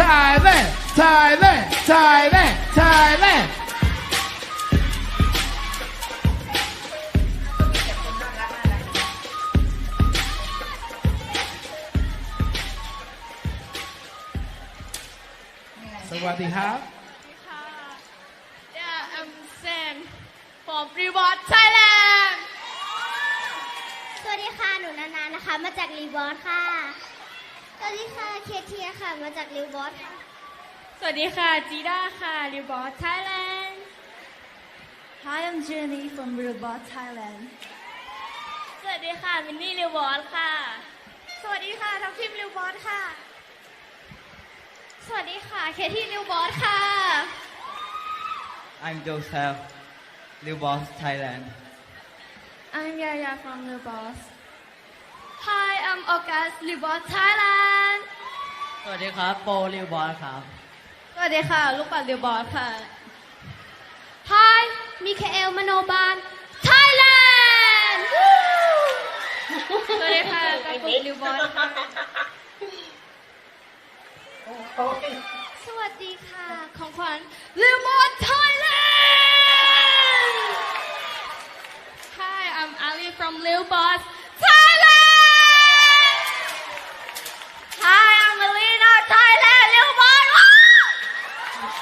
Thailand Thailand Thailand Thailand สวัสดีครับค่ะ Yeah I'm Sam from Reward Thailand สวัสดีค่ะ หนูนานานะคะ มาจากรีบอสค่ะส วัสดีค่ะ เคเทียค่ะ มาจากรีบอสค่ะสวัสดีค่ะ จีด้าค่ะ Reward Thailand Hi, I'm Jenny from Robot Thailand. สวัสดีค่ะ มินนี่ Reward ค่ะ สวัสดีค่ะ ทัพทิม Reward ค่ะ สวัสดีค่ะ เคที่ Reward ค่ะ I'm Joseph, New Boss Thailand. I'm Yaya from Reward Hi I'm August Reward Thailand ส วัสดีครับ โปลิวบอสครับ สวัสดีค่ะ ลูกปัด Reward ค่ะ Hi มิคาเอลมโนบาล Thailand สวัสดีค่ะกากุลิวบอสค่ะ สวัสดีค่ะ ของขวัญ Reward Thailand Hi I'm Ali from Lil Boss